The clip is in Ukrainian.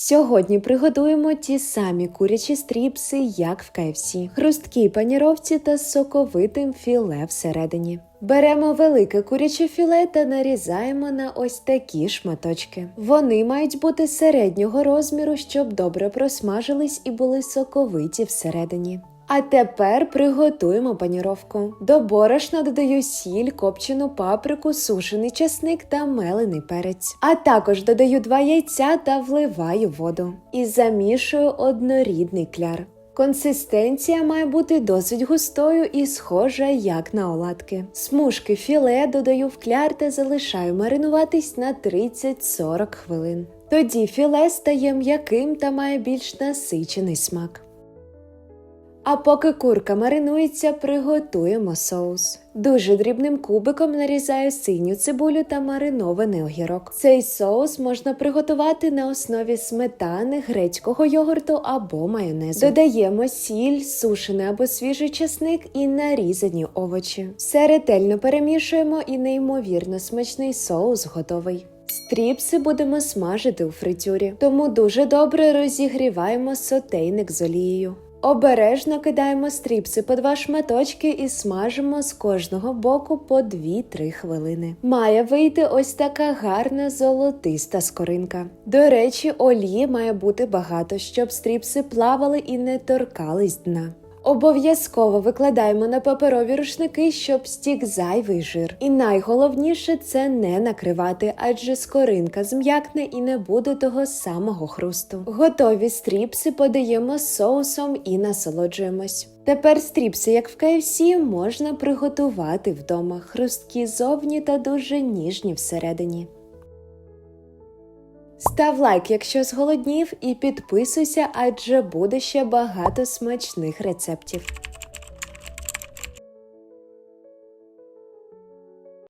Сьогодні приготуємо ті самі курячі стріпси, як в KFC. хрусткі паніровці та з соковитим філе всередині. Беремо велике куряче філе та нарізаємо на ось такі шматочки. Вони мають бути середнього розміру, щоб добре просмажились і були соковиті всередині. А тепер приготуємо паніровку. До борошна додаю сіль, копчену паприку, сушений чесник та мелений перець. А також додаю два яйця та вливаю воду. І замішую однорідний кляр. Консистенція має бути досить густою і схожа як на оладки. Смужки філе додаю в кляр та залишаю маринуватись на 30-40 хвилин. Тоді філе стає м'яким та має більш насичений смак. А поки курка маринується, приготуємо соус. Дуже дрібним кубиком нарізаю синю цибулю та маринований огірок. Цей соус можна приготувати на основі сметани, грецького йогурту або майонезу. Додаємо сіль, сушений або свіжий чесник і нарізані овочі. Все ретельно перемішуємо і неймовірно смачний соус готовий. Стріпси будемо смажити у фритюрі, тому дуже добре розігріваємо сотейник з олією. Обережно кидаємо стріпси по два шматочки і смажимо з кожного боку по 2-3 хвилини. Має вийти ось така гарна золотиста скоринка. До речі, олії має бути багато, щоб стріпси плавали і не торкались дна. Обов'язково викладаємо на паперові рушники, щоб стік зайвий жир. І найголовніше це не накривати, адже скоринка зм'якне і не буде того самого хрусту. Готові стріпси подаємо соусом і насолоджуємось. Тепер стріпси, як в KFC, можна приготувати вдома, хрусткі зовні та дуже ніжні всередині. Став лайк, якщо зголоднів, і підписуйся, адже буде ще багато смачних рецептів.